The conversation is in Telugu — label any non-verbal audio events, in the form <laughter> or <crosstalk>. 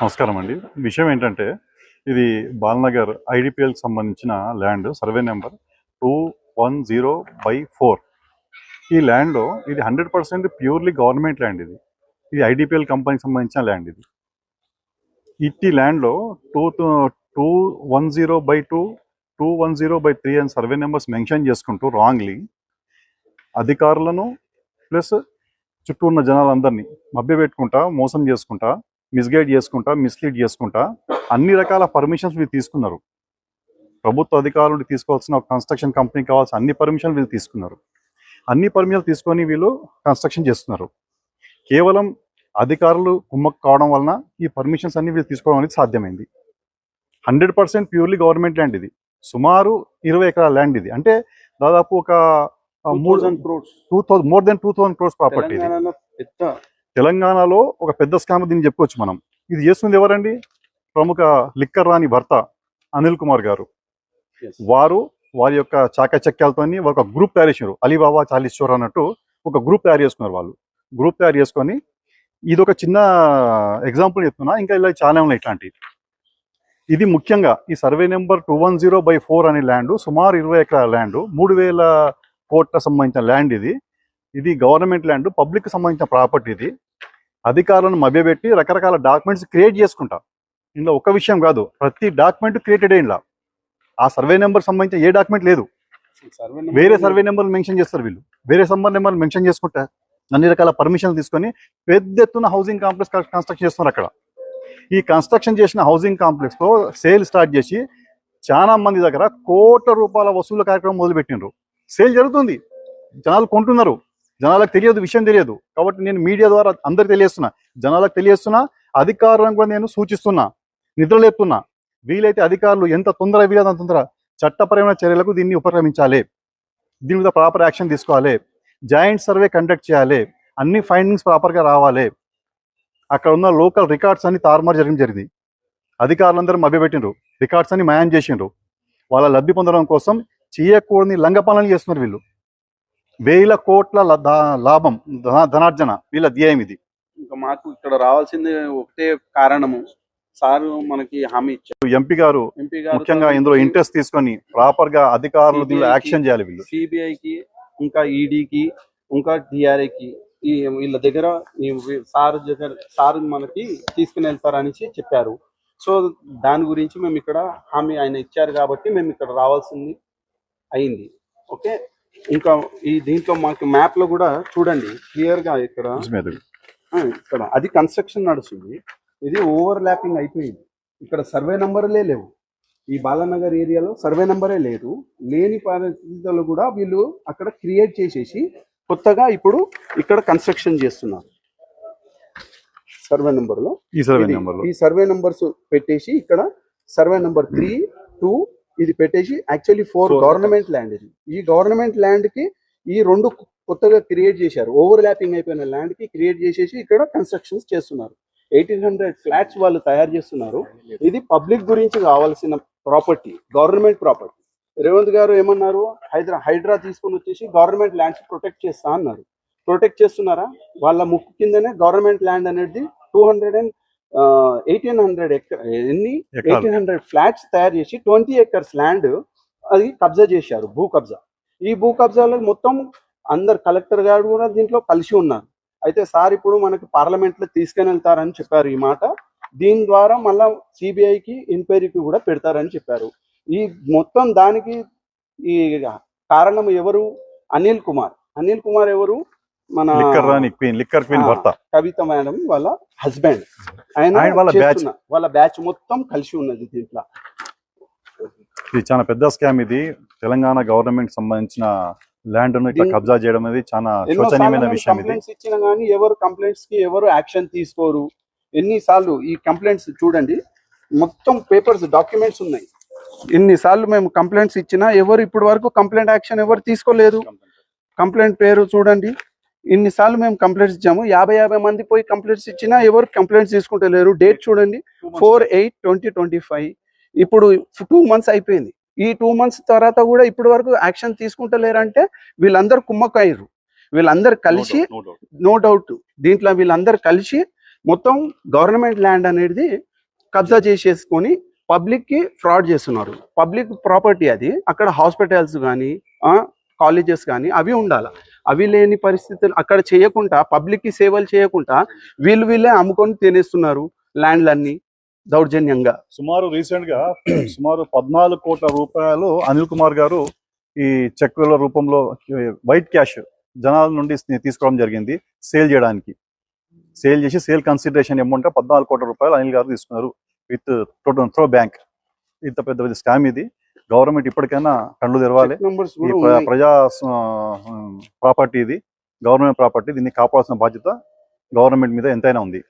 నమస్కారం అండి. విషయం ఏంటంటే ఇది బాలనగర్ ఐడిపిఎల్కి సంబంధించిన land survey number two one zero by four. ఈ ల్యాండ్లో ఇది hundred percent purely government land ఇది. ఇది ఐడిపిఎల్ కంపెనీకి సంబంధించిన ల్యాండ్ ఇది. ఇట్టి ల్యాండ్లో two two one zero by two two one zero by three అని సర్వే నెంబర్స్ మెన్షన్ చేసుకుంటూ రాంగ్లీ అధికారులను ప్లస్ చుట్టూ ఉన్న జనాలందరినీ మభ్యపెట్టుకుంటా మోసం చేసుకుంటా మిస్గైడ్ చేసుకుంటా మిస్లీడ్ చేసుకుంటా అన్ని రకాల పర్మిషన్స్ వీళ్ళు తీసుకున్నారు. ప్రభుత్వ అధికారులు తీసుకోవాల్సిన ఒక కన్స్ట్రక్షన్ కంపెనీ కావాల్సిన అన్ని పర్మిషన్లు వీళ్ళు తీసుకున్నారు. అన్ని పర్మిషన్లు తీసుకొని వీళ్ళు కన్స్ట్రక్షన్ చేస్తున్నారు. కేవలం అధికారులు కుమ్మక్కు కావడం వలన ఈ పర్మిషన్స్ అన్ని వీళ్ళు తీసుకోవడం అనేది సాధ్యమైంది. Hundred percent purely government land ఇది. సుమారు ఇరవై ఎకరాల ల్యాండ్ ఇది. అంటే దాదాపు ఒక మూడు crores two thousand more than two thousand crores property తెలంగాణలో ఒక పెద్ద స్కామ్ దీన్ని చెప్పుకోవచ్చు మనం. ఇది చేస్తుంది ఎవరండి? ప్రముఖ లిక్కర్ రాని భర్త అనిల్ కుమార్ గారు. వారు వారి యొక్క చాకచక్యాలతోని ఒక గ్రూప్ తయారు చేశారు అలీబాబా చాలీశ్వర్ అన్నట్టు ఒక గ్రూప్ తయారు చేసుకున్నారు వాళ్ళు. గ్రూప్ తయారు చేసుకొని ఇది ఒక చిన్న ఎగ్జాంపుల్ చెప్తున్నా. ఇంకా ఇలా చాలా ఉన్నాయి ఇట్లాంటివి. ఇది ముఖ్యంగా ఈ survey number two one zero by four అనే ల్యాండ్ సుమారు ఇరవై ఎకరాల ల్యాండ్ మూడు వేల కోర్టుకు సంబంధించిన ల్యాండ్ ఇది. ఇది గవర్నమెంట్ ల్యాండ్ పబ్లిక్ సంబంధించిన ప్రాపర్టీ ఇది. అధికారులను మభ్యపెట్టి రకరకాల డాక్యుమెంట్స్ క్రియేట్ చేసుకుంటా. ఇందులో ఒక విషయం కాదు ప్రతి డాక్యుమెంట్ క్రియేటెడ్ ఇంట్లో ఆ సర్వే నెంబర్ సంబంధించిన ఏ డాక్యుమెంట్ లేదు. సర్వే వేరే సర్వే నెంబర్ మెన్షన్ చేస్తారు వీళ్ళు. వేరే సర్వే నెంబర్ మెన్షన్ చేసుకుంటా. అన్ని రకాల పర్మిషన్లు తీసుకొని పెద్ద ఎత్తున హౌసింగ్ కాంప్లెక్స్ కన్స్ట్రక్షన్ చేస్తున్నారు అక్కడ. ఈ కన్స్ట్రక్షన్ చేసిన హౌసింగ్ కాంప్లెక్స్లో సేల్ స్టార్ట్ చేసి చాలా మంది దగ్గర కోట్ల రూపాయల వసూలు కార్యక్రమం మొదలుపెట్టినారు సేల్ జరుగుతుంది. జనాలు కొంటున్నారు. జనాలకు తెలియదు విషయం తెలియదు. కాబట్టి నేను మీడియా ద్వారా అందరికి తెలియస్తున్నా జనాలకు తెలియస్తున్నా అధికారులను కూడా నేను సూచిస్తున్నా. నిద్రలేపుతున్నా వీలైతే అధికారులు ఎంత తొందర వీలైతే అంత తొందర చట్టపరమైన చర్యలకు దీన్ని ఉపక్రమించాలి. దీని మీద ప్రాపర్ యాక్షన్ తీసుకోవాలి. జాయింట్ సర్వే కండక్ట్ చేయాలి. అన్ని ఫైండింగ్స్ ప్రాపర్గా రావాలి. అక్కడ ఉన్న లోకల్ రికార్డ్స్ అన్ని తారుమారు జరగడం జరిగింది. అధికారులందరూ మభ్యపెట్టిండ్రు. రికార్డ్స్ అన్ని మాయం చేసిండ్రు. వాళ్ళ లబ్ధి పొందడం కోసం చేయకూడని లంఘ పనులు చేస్తున్నారు వీళ్ళు. వేల కోట్ల లాభం ధన- ధనార్జన వీళ్ళ ధ్యేయం ఇది. ఇంకా మాకు ఇక్కడ రావాల్సింది ఒకటే కారణము. సార్ మనకి హామీ ఇచ్చారు. ఎంపీ గారు ఎంపీ గారు ముఖ్యంగా ఇందులో ఇంట్రెస్ట్ తీసుకొని ప్రాపర్గా అధికారులు దీనిలో కి- యాక్షన్ చేయాలి వీళ్ళు. సిబిఐకి ఇంకా ఈడీకి ఇంకా డిఆర్ఐకి ఈ వీళ్ళ దగ్గర సార్ దగ్గర సార్ మనకి తీసుకుని వెళ్తారనేసి చెప్పారు. సో దాని గురించి మేము ఇక్కడ హామీ ఆయన ఇచ్చారు కాబట్టి మేము ఇక్కడ రావాల్సింది అయింది. ఓకే? ఇంకా ఈ దీంట్లో మాకు మ్యాప్లో కూడా చూడండి క్లియర్గా ఇక్కడ ఇక్కడ అది కన్స్ట్రక్షన్ నడుస్తుంది. ఇది ఓవర్ ల్యాపింగ్ అయిపోయింది. ఇక్కడ సర్వే నంబర్లే లేవు. ఈ బాలానగర్ ఏరియాలో సర్వే నంబరే లేదు. లేని పరిస్థితుల్లో కూడా వీళ్ళు అక్కడ క్రియేట్ చేసేసి కొత్తగా ఇప్పుడు ఇక్కడ కన్స్ట్రక్షన్ చేస్తున్నారు. సర్వే నెంబర్లో. ఈ సర్వే నెంబర్ ఈ సర్వే నంబర్స్ పెట్టేసి ఇక్కడ సర్వే నంబర్ త్రీ టూ ఇది పెట్టేసి యాక్చువల్లీ ఫోర్. గవర్నమెంట్ ల్యాండ్ ఇది. ఈ గవర్నమెంట్ ల్యాండ్కి ఈ రెండు కొత్తగా క్రియేట్ చేశారు. ఓవర్ ల్యాపింగ్ అయిపోయిన ల్యాండ్కి క్రియేట్ చేసేసి ఇక్కడ కన్స్ట్రక్షన్స్ చేస్తున్నారు. ఎయిటీన్ హండ్రెడ్ ఫ్లాట్స్ వాళ్ళు తయారు చేస్తున్నారు. ఇది పబ్లిక్ గురించి కావాల్సిన ప్రాపర్టీ గవర్నమెంట్ ప్రాపర్టీ రేవంత్ గారు ఏమన్నారు? హైదరా హైడ్రా తీసుకొని వచ్చేసి గవర్నమెంట్ ల్యాండ్స్ ప్రొటెక్ట్ చేస్తా అన్నారు. ప్రొటెక్ట్ చేస్తున్నారా? వాళ్ళ ముక్కు కిందనే గవర్నమెంట్ ల్యాండ్ అనేది two hundred and eighteen hundred ఎన్ని. ఎయిటీన్ హండ్రెడ్ ఫ్లాట్స్ తయారు చేసి ట్వంటీ ఎకర్స్ ల్యాండ్ అది కబ్జా చేశారు భూ కబ్జా. ఈ భూ కబ్జాలో మొత్తం అందరు కలెక్టర్ గారు కూడా దీంట్లో కలిసి ఉన్నారు. అయితే సార్ ఇప్పుడు మనకి పార్లమెంట్లో తీసుకొని వెళ్తారని చెప్పారు ఈ మాట. దీని ద్వారా మళ్ళా సిబిఐకి ఎంక్వైరీకి కూడా పెడతారని చెప్పారు. ఈ మొత్తం దానికి ఈ కారణం ఎవరు? అనిల్ కుమార్. అనిల్ కుమార్ ఎవరు? మన లిక్కర్ రాని క్వీన్ లిక్కర్ క్వీన్. భర్త. కవిత మేడం వాళ్ళ హస్బెండ్ ఆయన వాళ్ళ. చేస్తున్న- వాళ్ళ బ్యాచ్ మొత్తం కలిసి ఉన్నది దీంట్లో. ఇది చాలా పెద్ద స్కామ్ ఇది. తెలంగాణ గవర్నమెంట్ సంబంధించిన ల్యాండ్ ఇట్లా కబ్జా చేయడం అనేది చాలా శోచనీయమైన విషయం ఇది. ఇచ్చినా కానీ ఎవరు కంప్లైంట్స్కి ఎవరు యాక్షన్ తీసుకోరు. ఎన్నిసార్లు ఈ కంప్లైంట్స్ చూడండి. మొత్తం పేపర్స్ డాక్యుమెంట్స్ ఉన్నాయి. ఎన్నిసార్లు మేము కంప్లైంట్స్ ఇచ్చినా ఎవరు ఇప్పటి వరకు కంప్లైంట్ యాక్షన్ ఎవరు తీసుకోలేదు. కంప్లైంట్ పేరు చూడండి. ఇన్నిసార్లు మేము కంప్లైంట్స్ ఇచ్చాము. యాభై యాభై మంది పోయి కంప్లైంట్స్ ఇచ్చినా ఎవరు కంప్లైంట్స్ తీసుకుంటలేరు. డేట్ చూడండి. Four eight twenty twenty five ఇప్పుడు టూ మంత్స్ అయిపోయింది. ఈ టూ మంత్స్ తర్వాత కూడా ఇప్పటి వరకు యాక్షన్ తీసుకుంటలేరంటే వీళ్ళందరూ కుమ్మక్కయ్యారు. వీళ్ళందరూ కలిసి. నో డౌట్ దీంట్లో వీళ్ళందరూ కలిసి మొత్తం గవర్నమెంట్ ల్యాండ్ అనేది కబ్జా చేసేసుకొని పబ్లిక్కి ఫ్రాడ్ చేస్తున్నారు. పబ్లిక్ ప్రాపర్టీ అది. అక్కడ హాస్పిటల్స్ కానీ కాలేజెస్ కానీ అవి ఉండాలి? అవి లేని పరిస్థితులు అక్కడ చేయకుండా పబ్లిక్కి సేవలు చేయకుండా వీళ్ళు వీళ్ళే అమ్ముకొని తినేస్తున్నారు ల్యాండ్లన్నీ దౌర్జన్యంగా. సుమారు రీసెంట్గా <clears throat> సుమారు పద్నాలుగు కోట్ల రూపాయలు అనిల్ కుమార్ గారు ఈ చెక్కుల రూపంలో వైట్ క్యాష్ జనాల నుండి తీసుకోవడం జరిగింది సేల్ చేయడానికి. సేల్ చేసి సేల్ కన్సిడరేషన్ అమౌంట్ పద్నాలుగు కోట్ల రూపాయలు అనిల్ గారు తీసుకున్నారు విత్ త్రో బ్యాంక్. ఇంత పెద్ద పెద్ద స్కామ్ ఇది. గవర్నమెంట్ ఇప్పటికైనా కళ్ళు తెరవాలి. ఈ. ప్రజా ప్రాపర్టీ ఇది. Government property. దీన్ని కాపాడాల్సిన బాధ్యత గవర్నమెంట్ మీద ఎంతైనా ఉంది.